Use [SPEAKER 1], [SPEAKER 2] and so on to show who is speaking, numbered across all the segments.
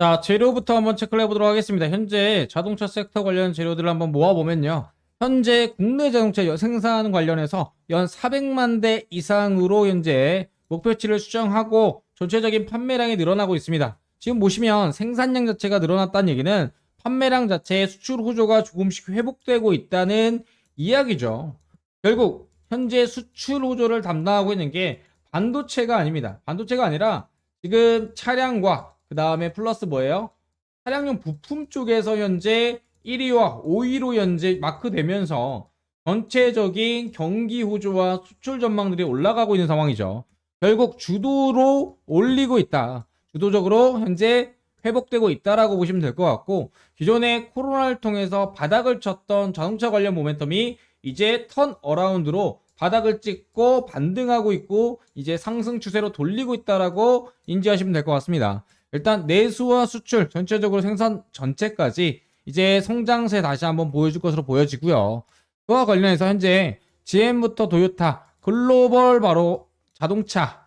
[SPEAKER 1] 자, 재료부터 한번 체크를 해보도록 하겠습니다. 현재 자동차 섹터 관련 재료들을 한번 모아보면요. 현재 국내 자동차 생산 관련해서 연 400만 대 이상으로 현재 목표치를 수정하고 전체적인 판매량이 늘어나고 있습니다. 지금 보시면 생산량 자체가 늘어났다는 얘기는 판매량 자체의 수출 호조가 조금씩 회복되고 있다는 이야기죠. 결국 현재 수출 호조를 담당하고 있는 게 반도체가 아닙니다. 반도체가 아니라 지금 차량과 그 다음에 플러스 뭐예요? 차량용 부품 쪽에서 현재 1위와 5위로 현재 마크되면서 전체적인 경기 호조와 수출 전망들이 올라가고 있는 상황이죠. 결국 주도로 올리고 있다. 주도적으로 현재 회복되고 있다라고 보시면 될 것 같고 기존에 코로나를 통해서 바닥을 쳤던 자동차 관련 모멘텀이 이제 턴 어라운드로 바닥을 찍고 반등하고 있고 이제 상승 추세로 돌리고 있다라고 인지하시면 될 것 같습니다. 일단 내수와 수출 전체적으로 생산 전체까지 이제 성장세 다시 한번 보여줄 것으로 보여지고요. 그와 관련해서 현재 GM부터 도요타 글로벌 바로 자동차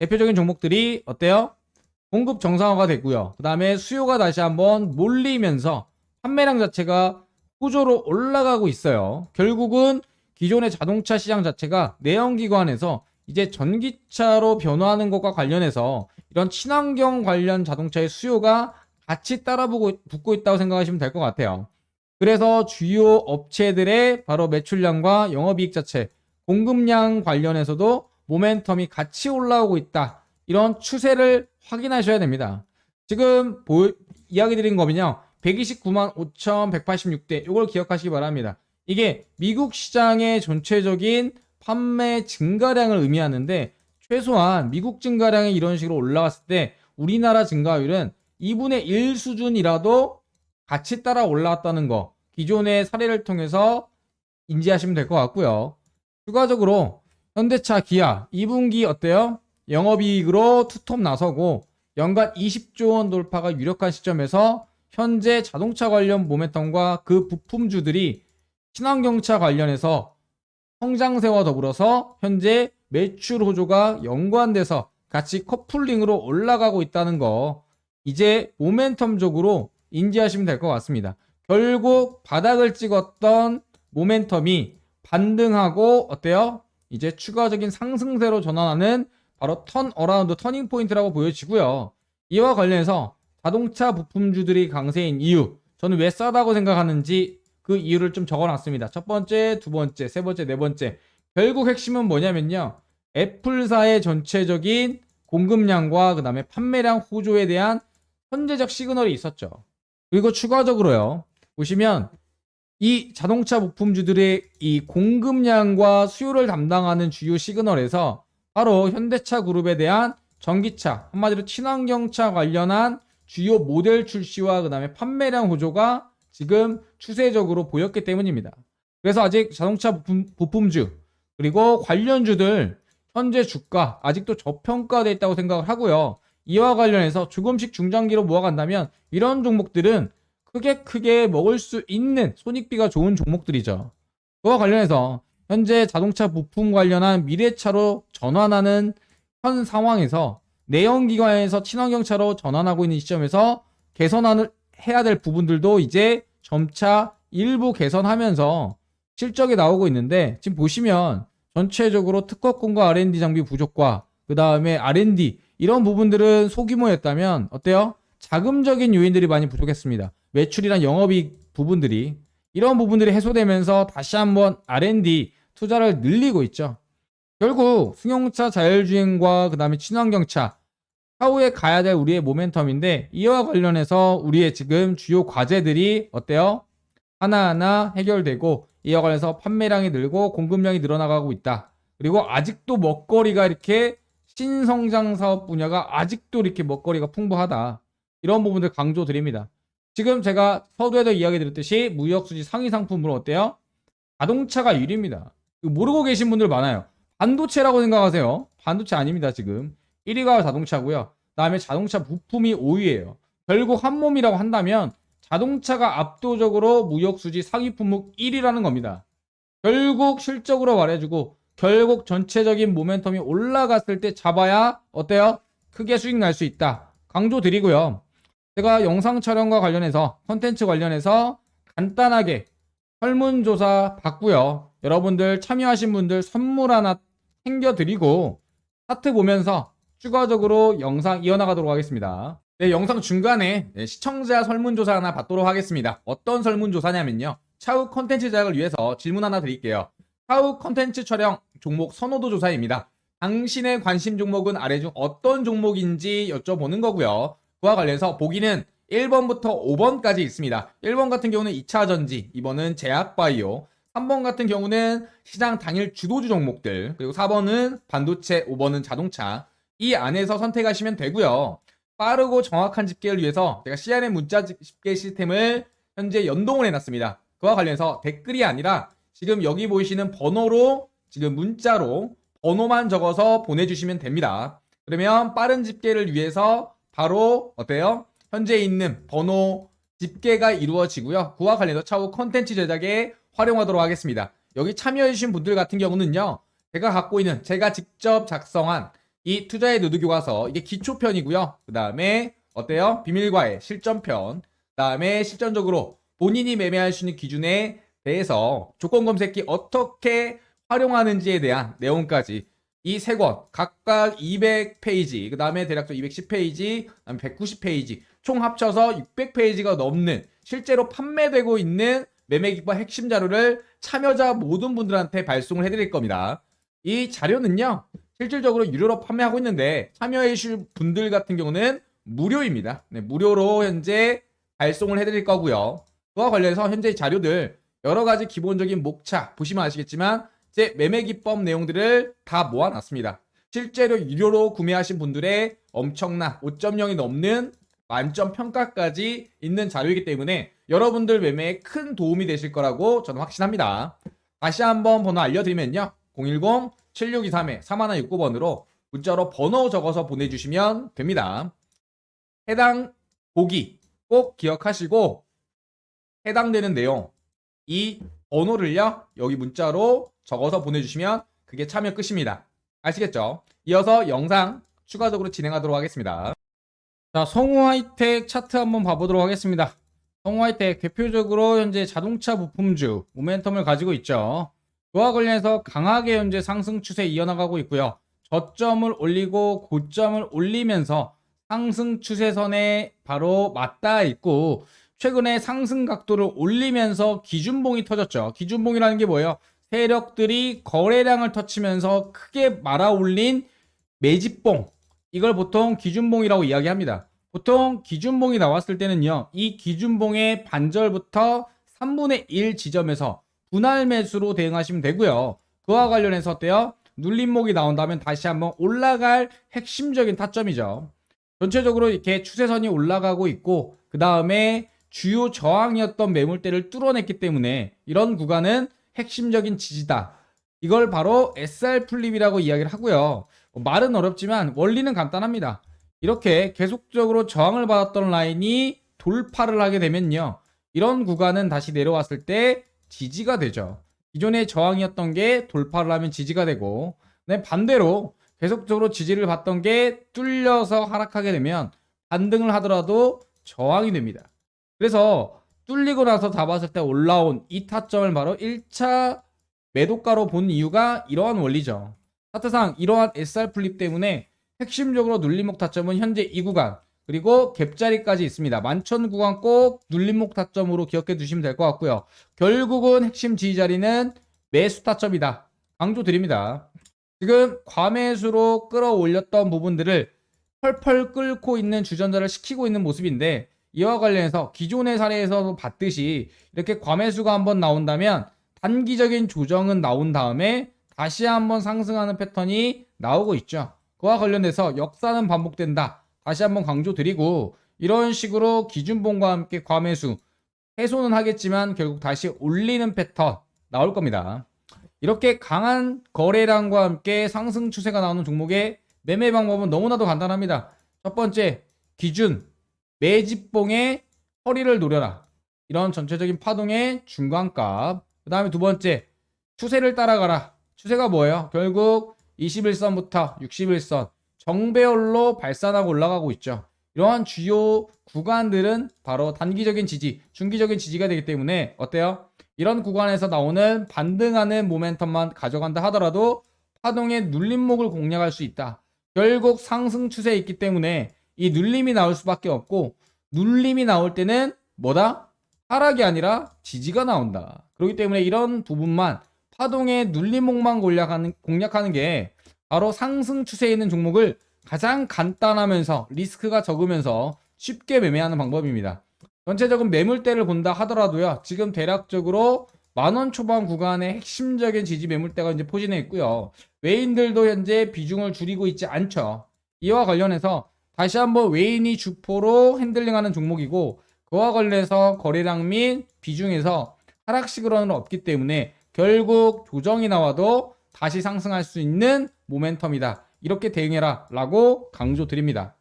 [SPEAKER 1] 대표적인 종목들이 어때요? 공급 정상화가 되고요. 그 다음에 수요가 다시 한번 몰리면서 판매량 자체가 구조로 올라가고 있어요. 결국은 기존의 자동차 시장 자체가 내연기관에서 이제 전기차로 변화하는 것과 관련해서 이런 친환경 관련 자동차의 수요가 같이 따라붙고 붙고 있다고 생각하시면 될 것 같아요. 그래서 주요 업체들의 바로 매출량과 영업이익 자체, 공급량 관련해서도 모멘텀이 같이 올라오고 있다. 이런 추세를 확인하셔야 됩니다. 지금 보, 이야기 드린 거면요. 129만 5,186대 이걸 기억하시기 바랍니다. 이게 미국 시장의 전체적인 판매 증가량을 의미하는데 최소한 미국 증가량이 이런 식으로 올라갔을 때 우리나라 증가율은 2분의 1 수준이라도 같이 따라 올라왔다는 거 기존의 사례를 통해서 인지하시면 될 것 같고요. 추가적으로 현대차 기아 2분기 어때요? 영업이익으로 투톱 나서고 연간 20조 원 돌파가 유력한 시점에서 현재 자동차 관련 모멘텀과 그 부품주들이 친환경차 관련해서 성장세와 더불어서 현재 매출 호조가 연관돼서 같이 커플링으로 올라가고 있다는 거 이제 모멘텀적으로 인지하시면 될 것 같습니다. 결국 바닥을 찍었던 모멘텀이 반등하고 어때요? 이제 추가적인 상승세로 전환하는 바로 턴 어라운드 터닝 포인트라고 보여지고요. 이와 관련해서 자동차 부품주들이 강세인 이유 저는 왜 싸다고 생각하는지 그 이유를 좀 적어놨습니다. 첫 번째, 두 번째, 세 번째, 네 번째. 결국 핵심은 뭐냐면요. 애플사의 전체적인 공급량과 그 다음에 판매량 호조에 대한 현재적 시그널이 있었죠. 그리고 추가적으로요. 보시면 이 자동차 부품주들의 이 공급량과 수요를 담당하는 주요 시그널에서 바로 현대차 그룹에 대한 전기차, 한마디로 친환경차 관련한 주요 모델 출시와 그 다음에 판매량 호조가 지금 추세적으로 보였기 때문입니다. 그래서 아직 자동차 부품, 부품주 그리고 관련주들 현재 주가 아직도 저평가되어 있다고 생각을 하고요. 이와 관련해서 조금씩 중장기로 모아간다면 이런 종목들은 크게 크게 먹을 수 있는 손익비가 좋은 종목들이죠. 그와 관련해서 현재 자동차 부품 관련한 미래차로 전환하는 현 상황에서 내연기관에서 친환경차로 전환하고 있는 시점에서 개선안을 해야 될 부분들도 이제 점차 일부 개선하면서 실적이 나오고 있는데 지금 보시면 전체적으로 특허권과 R&D 장비 부족과 그 다음에 R&D 이런 부분들은 소규모였다면 어때요? 자금적인 요인들이 많이 부족했습니다. 매출이란 영업이익 부분들이 이런 부분들이 해소되면서 다시 한번 R&D 투자를 늘리고 있죠. 결국 승용차 자율주행과 그 다음에 친환경차 향후에 가야 될 우리의 모멘텀인데 이와 관련해서 우리의 지금 주요 과제들이 어때요? 하나하나 해결되고 이와 관련해서 판매량이 늘고 공급량이 늘어나가고 있다. 그리고 아직도 먹거리가 이렇게 신성장 사업 분야가 아직도 이렇게 먹거리가 풍부하다. 이런 부분들 강조드립니다. 지금 제가 서두에도 이야기 드렸듯이 무역수지 상위 상품으로 어때요? 자동차가 1위입니다. 그 모르고 계신 분들 많아요. 반도체라고 생각하세요. 반도체 아닙니다, 지금. 1위가 자동차고요. 다음에 자동차 부품이 5위예요. 결국 한 몸이라고 한다면 자동차가 압도적으로 무역수지 상위 품목 1위라는 겁니다. 결국 실적으로 말해주고 결국 전체적인 모멘텀이 올라갔을 때 잡아야 어때요? 크게 수익 날 수 있다. 강조 드리고요. 제가 영상 촬영과 관련해서 컨텐츠 관련해서 간단하게 설문조사 받고요. 여러분들 참여하신 분들 선물 하나 챙겨드리고 차트 보면서 추가적으로 영상 이어나가도록 하겠습니다. 네, 영상 중간에 네, 시청자 설문조사 하나 받도록 하겠습니다. 어떤 설문조사냐면요. 차후 컨텐츠 제작을 위해서 질문 하나 드릴게요. 차후 컨텐츠 촬영 종목 선호도 조사입니다. 당신의 관심 종목은 아래 중 어떤 종목인지 여쭤보는 거고요. 그와 관련해서 보기는 1번부터 5번까지 있습니다. 1번 같은 경우는 2차 전지, 2번은 제약바이오, 3번 같은 경우는 시장 당일 주도주 종목들, 그리고 4번은 반도체, 5번은 자동차, 이 안에서 선택하시면 되고요. 빠르고 정확한 집계를 위해서 제가 CRM 문자 집계 시스템을 현재 연동을 해놨습니다. 그와 관련해서 댓글이 아니라 지금 여기 보이시는 번호로 지금 문자로 번호만 적어서 보내주시면 됩니다. 그러면 빠른 집계를 위해서 바로 어때요? 현재 있는 번호 집계가 이루어지고요. 그와 관련해서 차후 컨텐츠 제작에 활용하도록 하겠습니다. 여기 참여해주신 분들 같은 경우는요. 제가 갖고 있는 제가 직접 작성한 이 투자의 누드 교과서 이게 기초편이고요. 그 다음에 어때요? 비밀과의 실전편. 그 다음에 실전적으로 본인이 매매할 수 있는 기준에 대해서 조건 검색기 어떻게 활용하는지에 대한 내용까지 이 세 권 각각 200페이지, 그 다음에 대략 적 210페이지, 190페이지 총 합쳐서 600페이지가 넘는 실제로 판매되고 있는 매매기법 핵심 자료를 참여자 모든 분들한테 발송을 해드릴 겁니다. 이 자료는요 실질적으로 유료로 판매하고 있는데 참여해주실 분들 같은 경우는 무료입니다. 네, 무료로 현재 발송을 해드릴 거고요. 그와 관련해서 현재 자료들 여러 가지 기본적인 목차 보시면 아시겠지만 제 매매 기법 내용들을 다 모아놨습니다. 실제로 유료로 구매하신 분들의 엄청난 5.0이 넘는 만점 평가까지 있는 자료이기 때문에 여러분들 매매에 큰 도움이 되실 거라고 저는 확신합니다. 다시 한번 번호 알려드리면요. 010 7623에 3169번으로 문자로 번호 적어서 보내주시면 됩니다. 해당 보기 꼭 기억하시고 해당되는 내용 이 번호를요 여기 문자로 적어서 보내주시면 그게 참여 끝입니다. 아시겠죠? 이어서 영상 추가적으로 진행하도록 하겠습니다. 자, 성우 하이텍 차트 한번 봐보도록 하겠습니다. 성우 하이텍 대표적으로 현재 자동차 부품주 모멘텀을 가지고 있죠. 그와 관련해서 강하게 현재 상승 추세 이어나가고 있고요. 저점을 올리고 고점을 올리면서 상승 추세선에 바로 맞닿아 있고 최근에 상승 각도를 올리면서 기준봉이 터졌죠. 기준봉이라는 게 뭐예요? 세력들이 거래량을 터치면서 크게 말아 올린 매집봉. 이걸 보통 기준봉이라고 이야기합니다. 보통 기준봉이 나왔을 때는요. 이 기준봉의 반절부터 3분의 1 지점에서 분할 매수로 대응하시면 되고요. 그와 관련해서 어때요? 눌림목이 나온다면 다시 한번 올라갈 핵심적인 타점이죠. 전체적으로 이렇게 추세선이 올라가고 있고 그 다음에 주요 저항이었던 매물대를 뚫어냈기 때문에 이런 구간은 핵심적인 지지다. 이걸 바로 SR 플립이라고 이야기를 하고요. 뭐 말은 어렵지만 원리는 간단합니다. 이렇게 계속적으로 저항을 받았던 라인이 돌파를 하게 되면요. 이런 구간은 다시 내려왔을 때 지지가 되죠. 기존의 저항이었던 게 돌파를 하면 지지가 되고 반대로 계속적으로 지지를 받던 게 뚫려서 하락하게 되면 반등을 하더라도 저항이 됩니다. 그래서 뚫리고 나서 잡았을 때 올라온 이 타점을 바로 1차 매도가로 본 이유가 이러한 원리죠. 사태상 이러한 SR 플립 때문에 핵심적으로 눌림목 타점은 현재 이 구간 그리고 갭자리까지 있습니다. 만천 구간 꼭 눌림목 타점으로 기억해 두시면 될 것 같고요. 결국은 핵심 지지자리는 매수 타점이다. 강조 드립니다. 지금 과매수로 끌어올렸던 부분들을 펄펄 끓고 있는 주전자를 시키고 있는 모습인데 이와 관련해서 기존의 사례에서도 봤듯이 이렇게 과매수가 한번 나온다면 단기적인 조정은 나온 다음에 다시 한번 상승하는 패턴이 나오고 있죠. 그와 관련해서 역사는 반복된다. 다시 한번 강조드리고 이런 식으로 기준봉과 함께 과매수 해소는 하겠지만 결국 다시 올리는 패턴 나올 겁니다. 이렇게 강한 거래량과 함께 상승 추세가 나오는 종목의 매매 방법은 너무나도 간단합니다. 첫 번째 기준 매집봉의 허리를 노려라. 이런 전체적인 파동의 중간값. 그 다음에 두 번째 추세를 따라가라. 추세가 뭐예요? 결국 21선부터 61선 정배열로 발산하고 올라가고 있죠. 이러한 주요 구간들은 바로 단기적인 지지, 중기적인 지지가 되기 때문에 어때요? 이런 구간에서 나오는 반등하는 모멘텀만 가져간다 하더라도 파동의 눌림목을 공략할 수 있다. 결국 상승 추세에 있기 때문에 이 눌림이 나올 수밖에 없고 눌림이 나올 때는 뭐다? 하락이 아니라 지지가 나온다. 그렇기 때문에 이런 부분만 파동의 눌림목만 공략하는, 공략하는 게 바로 상승 추세에 있는 종목을 가장 간단하면서 리스크가 적으면서 쉽게 매매하는 방법입니다. 전체적인 매물대를 본다 하더라도요. 지금 대략적으로 만원 초반 구간의 핵심적인 지지 매물대가 이제 포진해 있고요. 외인들도 현재 비중을 줄이고 있지 않죠. 이와 관련해서 다시 한번 외인이 주포로 핸들링하는 종목이고 그와 관련해서 거래량 및 비중에서 하락식으로는 없기 때문에 결국 조정이 나와도 다시 상승할 수 있는 모멘텀이다. 이렇게 대응해라 라고 강조드립니다.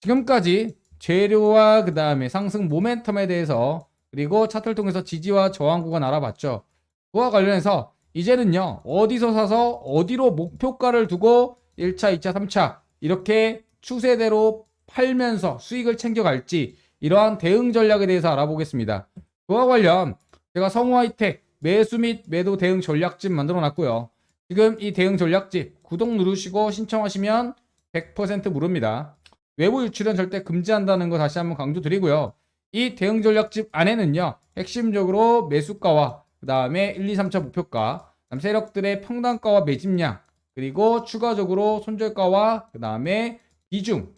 [SPEAKER 1] 지금까지 재료와 그 다음에 상승 모멘텀에 대해서 그리고 차트를 통해서 지지와 저항 구간 알아봤죠. 그와 관련해서 이제는요 어디서 사서 어디로 목표가를 두고 1차, 2차, 3차 이렇게 추세대로 팔면서 수익을 챙겨갈지 이러한 대응 전략에 대해서 알아보겠습니다. 그와 관련 제가 성우 하이텍 매수 및 매도 대응 전략집 만들어 놨고요. 지금 이 대응 전략집 구독 누르시고 신청하시면 100% 무료입니다. 외부 유출은 절대 금지한다는 거 다시 한번 강조드리고요. 이 대응 전략집 안에는요. 핵심적으로 매수가와 그 다음에 1, 2, 3차 목표가 다음 세력들의 평단가와 매집량 그리고 추가적으로 손절가와 그 다음에 비중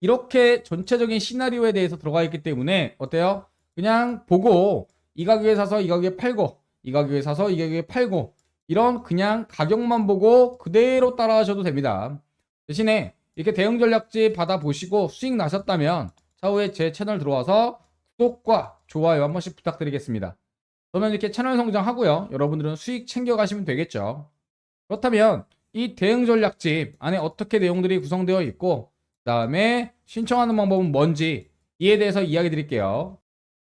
[SPEAKER 1] 이렇게 전체적인 시나리오에 대해서 들어가 있기 때문에 어때요? 그냥 보고 이 가격에 사서 이 가격에 팔고 이 가격에 사서 이 가격에 팔고 이런 그냥 가격만 보고 그대로 따라하셔도 됩니다. 대신에 이렇게 대응 전략집 받아보시고 수익 나셨다면 차후에 제 채널 들어와서 구독과 좋아요 한 번씩 부탁드리겠습니다. 그러면 이렇게 채널 성장하고요. 여러분들은 수익 챙겨가시면 되겠죠. 그렇다면 이 대응 전략집 안에 어떻게 내용들이 구성되어 있고 그 다음에 신청하는 방법은 뭔지 이에 대해서 이야기 드릴게요.